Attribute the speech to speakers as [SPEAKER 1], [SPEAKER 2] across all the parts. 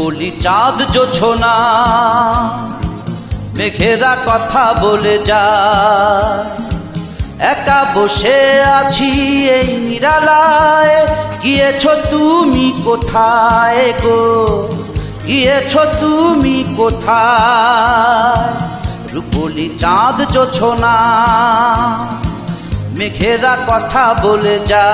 [SPEAKER 1] রূপলি চাঁদ জোছনা মেঘেরা কথা বলে যা একা বসে আছি এই নিরালায়। গিয়েছ তুমি কোথায় গো? গিয়েছ তুমি কোথায়? রূপলি চাঁদ জোছনা মেঘেরা কথা বলে যা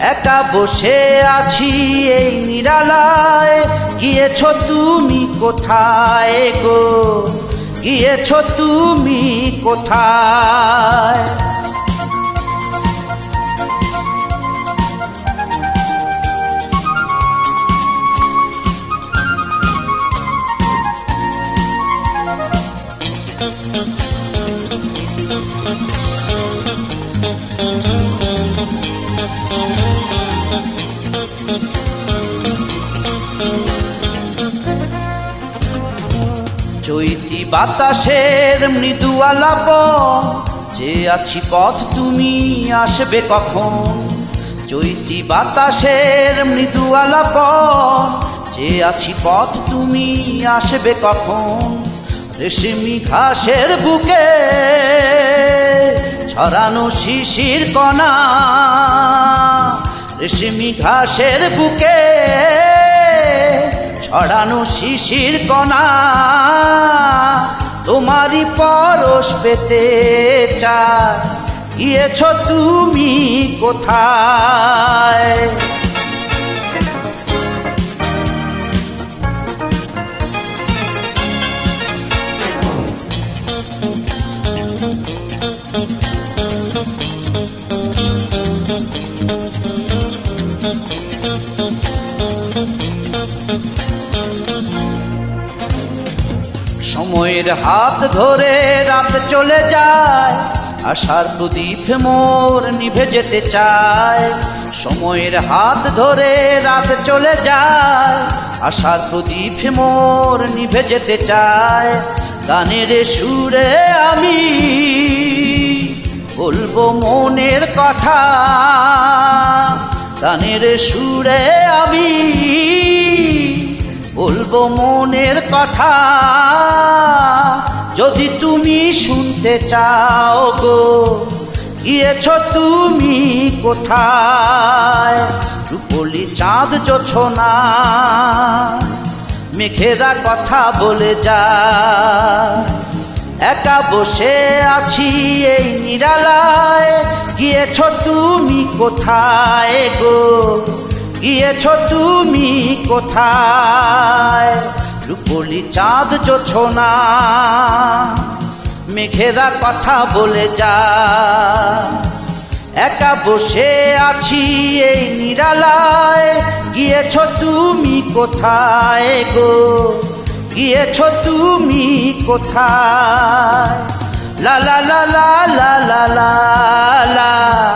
[SPEAKER 1] একা বসে আছি এই নিরালায়। গিয়েছ তুমি কোথায় গো? গিয়েছ তুমি কোথায়? চৈতি বাতাসের মৃদু আলাপ যে আছি পথ, তুমি আসবে কখন? চৈতি বাতাসের মৃদু আলাপ যে আছি পথ, তুমি আসবে কখন? রেশমি ঘাসের বুকে ছড়ানো শিশির কণা। রেশমি ঘাসের বুকে ছড়ানো শিশির কণা। তোমারই পরশ পেতে চায়। গিয়েছ তুমি কোথায়? সময়ের হাত ধরে রাত চলে যায়, আশার প্রদীপ মোর নিভে যেতে চায়। সময়ের হাত ধরে রাত চলে যায়, আশার প্রদীপ মোর নিভে যেতে চায়। গানের সুরে আমি বলব মনের কথা, গানের সুরে আমি বলব মনের কথা। যদি তুমি শুনতে চাও গো, গিয়েছ তুমি কোথায়? রূপলি চাঁদ জোছনা, মেঘেরা কথা বলে যা। একা বসে আছি এই নিরালায়, গিয়েছ তুমি কোথায় গো? গিয়েছ তুমি কোথায়? বলি, চাঁদ জোছনা মেঘেরা কথা বলে যা। একা বসে আছি এই নিরালায়। গিয়েছ তুমি কোথায় গো? গিয়েছ তুমি কোথায়? লা লা লা লা লা লা লা।